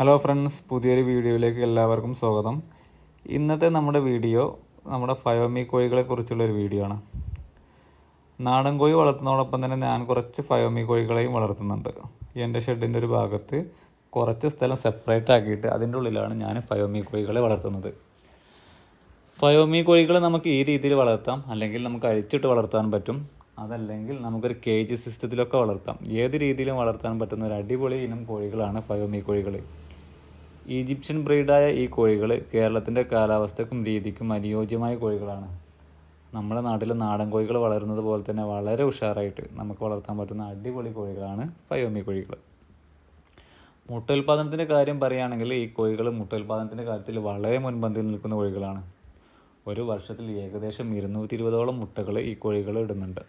Hello friends പുതിയൊരു വീഡിയോയിലേക്ക് എല്ലാവർക്കും സ്വാഗതം. ഇന്നത്തെ നമ്മുടെ വീഡിയോ നമ്മുടെ ഫയോമി കോഴികളെ കുറിച്ചുള്ളൊരു വീഡിയോ ആണ്. നാടൻ കോഴി വളർത്തുന്നതോടൊപ്പം തന്നെ ഞാൻ കുറച്ച് ഫയോമി കോഴികളെയും വളർത്തുന്നുണ്ട്. എന്റെ ഷെഡിന്റെ ഒരു ഭാഗത്ത് കുറച്ച് സ്ഥലം സെപ്പറേറ്റ് ആക്കിയിട്ട് അതിന്റെ ഉള്ളിലാണ് ഞാൻ ഫയോമി കോഴികളെ വളർത്തുന്നത്. ഫയോമി കോഴികളെ നമുക്ക് ഈ രീതിയിൽ വളർത്താം. അല്ലെങ്കിൽ നമുക്ക് അഴിച്ചിട്ട് വളർത്താൻ പറ്റും. അതല്ലെങ്കിൽ നമുക്കൊരു കേജ് സിസ്റ്റത്തിലൊക്കെ വളർത്താം. ഏത് രീതിയിലും വളർത്താൻ പറ്റുന്ന ഒരു അടിപൊളി ഇനം കോഴികളാണ് ഫയോമി കോഴികൾ ഈജിപ്ഷ്യൻ ബ്രീഡായ ഈ കോഴികൾ കേരളത്തിന്റെ കാലാവസ്ഥക്കും രീതിക്കും അനുയോജ്യമായ കോഴികളാണ്. നമ്മുടെ നാട്ടിലെ നാടൻ കോഴികൾ വളരുന്നത് പോലെ തന്നെ വളരെ ഉഷാറായിട്ട് നമുക്ക് വളർത്താൻ പറ്റുന്ന അടിപൊളി കോഴികളാണ് ഫയോമി കോഴികൾ മുട്ട ഉൽപ്പാദനത്തിന്റെ കാര്യം പറയുകയാണെങ്കിൽ ഈ കോഴികൾ മുട്ട ഉൽപ്പാദനത്തിന്റെ കാര്യത്തിൽ വളരെ മുൻപന്തിയിൽ നിൽക്കുന്ന കോഴികളാണ്. ഒരു വർഷത്തിൽ ഏകദേശം ഇരുന്നൂറ്റി ഇരുപതോളം മുട്ടകൾ ഈ കോഴികൾ ഇടുന്നുണ്ട്.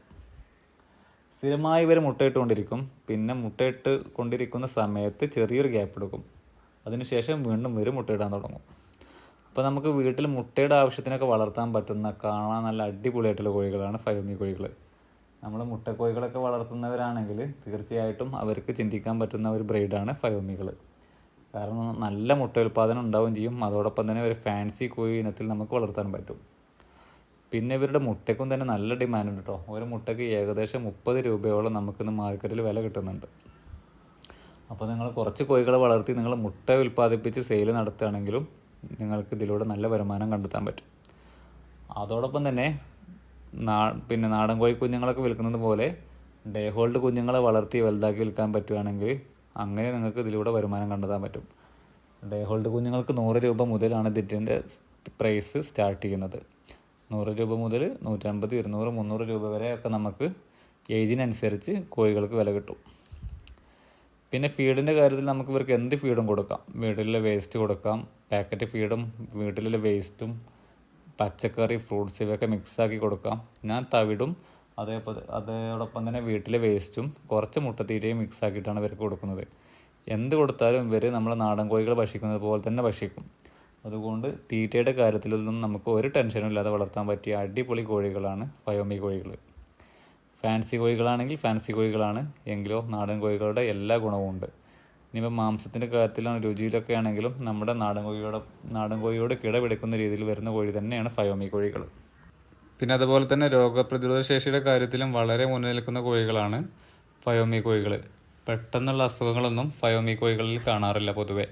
സ്ഥിരമായി ഇവർ മുട്ടയിട്ടുകൊണ്ടിരിക്കും പിന്നെ മുട്ടയിട്ട് കൊണ്ടിരിക്കുന്ന സമയത്ത് ചെറിയൊരു ഗ്യാപ്പ് എടുക്കും. അതിനുശേഷം വീണ്ടും വരും മുട്ടയിടാൻ തുടങ്ങും. അപ്പോൾ നമുക്ക് വീട്ടിൽ മുട്ടയുടെ ആവശ്യത്തിനൊക്കെ വളർത്താൻ പറ്റുന്ന കാണാൻ നല്ല അടിപൊളിയായിട്ടുള്ള കോഴികളാണ് ഫൈവമി കോഴികൾ നമ്മൾ മുട്ടക്കോഴികളൊക്കെ വളർത്തുന്നവരാണെങ്കിൽ തീർച്ചയായിട്ടും അവർക്ക് ചിന്തിക്കാൻ പറ്റുന്ന ഒരു ബ്രീഡാണ് ഫയോമികൾ കാരണം നല്ല മുട്ട ഉൽപ്പാദനം ഉണ്ടാവുകയും ചെയ്യും. അതോടൊപ്പം തന്നെ ഒരു ഫാൻസി കോഴി ഇനത്തിൽ നമുക്ക് വളർത്താൻ പറ്റും. പിന്നെ ഇവരുടെ മുട്ടയ്ക്കും തന്നെ നല്ല ഡിമാൻഡ് ഉണ്ട് കേട്ടോ. ഒരു മുട്ടയ്ക്ക് ഏകദേശം മുപ്പത് രൂപയോളം നമുക്കിന്ന് മാർക്കറ്റിൽ വില കിട്ടുന്നുണ്ട്. അപ്പോൾ നിങ്ങൾ കുറച്ച് കോഴികളെ വളർത്തി നിങ്ങൾ മുട്ട ഉൽപ്പാദിപ്പിച്ച് സെയിൽ നടത്തുകയാണെങ്കിലും നിങ്ങൾക്ക് ഇതിലൂടെ നല്ല വരുമാനം കണ്ടെത്താൻ പറ്റും. അതോടൊപ്പം തന്നെ നാ പിന്നെ നാടൻ കോഴി കുഞ്ഞുങ്ങളൊക്കെ വിൽക്കുന്നത് പോലെ ഡേ ഹോൾഡ് കുഞ്ഞുങ്ങളെ വളർത്തി വലുതാക്കി വിൽക്കാൻ പറ്റുകയാണെങ്കിൽ അങ്ങനെ നിങ്ങൾക്ക് ഇതിലൂടെ വരുമാനം കണ്ടെത്താൻ പറ്റും. ഡേ ഹോൾഡ് കുഞ്ഞുങ്ങൾക്ക് നൂറ് രൂപ മുതലാണ് ഇതിന്റെ പ്രൈസ് സ്റ്റാർട്ട് ചെയ്യുന്നത്. നൂറ് രൂപ മുതൽ നൂറ്റമ്പത് ഇരുന്നൂറ് മുന്നൂറ് രൂപ വരെ ഒക്കെ നമുക്ക് ഏജിനനുസരിച്ച് കോഴികൾക്ക് വില കിട്ടും. പിന്നെ ഫീഡിന്റെ കാര്യത്തിൽ നമുക്ക് ഇവർക്ക് എന്ത് ഫീഡും കൊടുക്കാം? വീട്ടിലെ വേസ്റ്റ് കൊടുക്കാം. പാക്കറ്റ് ഫീഡും വീട്ടിലെ വേസ്റ്റും പച്ചക്കറി ഫ്രൂട്ട്സ് ഇവയൊക്കെ മിക്സാക്കി കൊടുക്കാം. ഞാൻ തവിടും അതേപോലെ അതോടൊപ്പം തന്നെ വീട്ടിലെ വേസ്റ്റും കുറച്ച് മുട്ടത്തീറ്റയും മിക്സ് ആക്കിയിട്ടാണ് ഇവർക്ക് കൊടുക്കുന്നത്. എന്ത് കൊടുത്താലും ഇവർ നമ്മളെ നാടൻ കോഴികൾ ഭക്ഷിക്കുന്നത് പോലെ തന്നെ ഭക്ഷിക്കും. അതുകൊണ്ട് തീറ്റയുടെ കാര്യത്തിലൊന്നും നമുക്ക് ഒരു ടെൻഷനും ഇല്ലാതെ വളർത്താൻ പറ്റിയ അടിപൊളി കോഴികളാണ് ഫയോമി കോഴികൾ ഫാൻസി കോഴികളാണെങ്കിൽ ഫാൻസി കോഴികളാണ്. എങ്കിലോ നാടൻ കോഴികളുടെ എല്ലാ ഗുണവും ഉണ്ട്. ഇനിയിപ്പോൾ മാംസത്തിന്റെ കാര്യത്തിലാണ് രുചിയിലൊക്കെ ആണെങ്കിലും നമ്മുടെ നാടൻ കോഴിയോട് നാടൻ കോഴിയോട് കിടപിടിക്കുന്ന രീതിയിൽ വരുന്ന കോഴി തന്നെയാണ് ഫയോമി കോഴികൾ. പിന്നെ അതുപോലെ തന്നെ രോഗപ്രതിരോധ ശേഷിയുടെ കാര്യത്തിലും വളരെ മുന്നിൽ നിൽക്കുന്ന കോഴികളാണ് ഫയോമി കോഴികൾ. പെട്ടെന്നുള്ള അസുഖങ്ങളൊന്നും ഫയോമി കോഴികളിൽ കാണാറില്ല പൊതുവേ.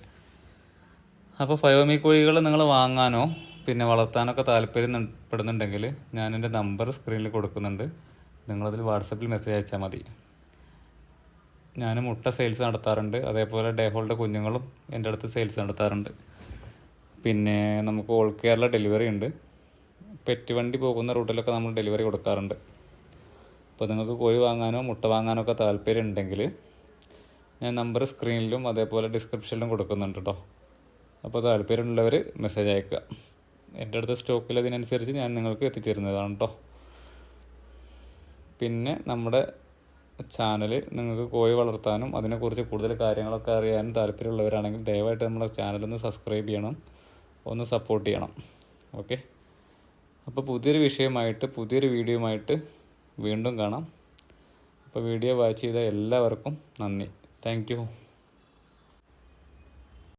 അപ്പോൾ ഫയോമി കോഴികൾ നിങ്ങൾ വാങ്ങാനോ പിന്നെ വളർത്താനൊക്കെ താല്പര്യപ്പെടുന്നുണ്ടെങ്കിൽ ഞാൻ എന്റെ നമ്പർ സ്ക്രീനിൽ കൊടുക്കുന്നുണ്ട്. നിങ്ങളതിൽ വാട്സപ്പിൽ മെസ്സേജ് അയച്ചാൽ മതി. ഞാൻ മുട്ട സെയിൽസ് നടത്താറുണ്ട്. അതേപോലെ ഡേ ഹോൾഡ് കുഞ്ഞുങ്ങളും എന്റെ അടുത്ത് സെയിൽസ് നടത്താറുണ്ട്. പിന്നെ നമുക്ക് ഓൾ കേരള ഡെലിവറി ഉണ്ട്. പെറ്റ് വണ്ടി പോകുന്ന റൂട്ടിലൊക്കെ നമ്മൾ ഡെലിവറി കൊടുക്കാറുണ്ട്. അപ്പോൾ നിങ്ങൾക്ക് കോഴി വാങ്ങാനോ മുട്ട വാങ്ങാനോ ഒക്കെ താല്പര്യം ഉണ്ടെങ്കിൽ ഞാൻ നമ്പർ സ്ക്രീനിലും അതേപോലെ ഡിസ്ക്രിപ്ഷനിലും കൊടുക്കുന്നുണ്ട് കേട്ടോ അപ്പോൾ താല്പര്യമുള്ളവർ മെസ്സേജ് അയക്കുക. എന്റെ അടുത്ത സ്റ്റോക്കിൽ അതിനനുസരിച്ച് ഞാൻ നിങ്ങൾക്ക് എത്തിച്ചേരുന്നതാണ് കേട്ടോ പിന്നെ നമ്മുടെ ചാനൽ നിങ്ങൾക്ക് കോഴി വളർത്താനും അതിനെക്കുറിച്ച് കൂടുതൽ കാര്യങ്ങളൊക്കെ അറിയാനും താല്പര്യമുള്ളവരാണെങ്കിൽ ദയവായിട്ട് നമ്മുടെ ചാനലൊന്ന് സബ്സ്ക്രൈബ് ചെയ്യണം. ഒന്ന് സപ്പോർട്ട് ചെയ്യണം. ഓക്കെ അപ്പോൾ പുതിയൊരു വിഷയമായിട്ട് പുതിയൊരു വീഡിയോയുമായിട്ട് വീണ്ടും കാണാം. അപ്പോൾ വീഡിയോ വാച്ച് ചെയ്ത എല്ലാവർക്കും നന്ദി. താങ്ക്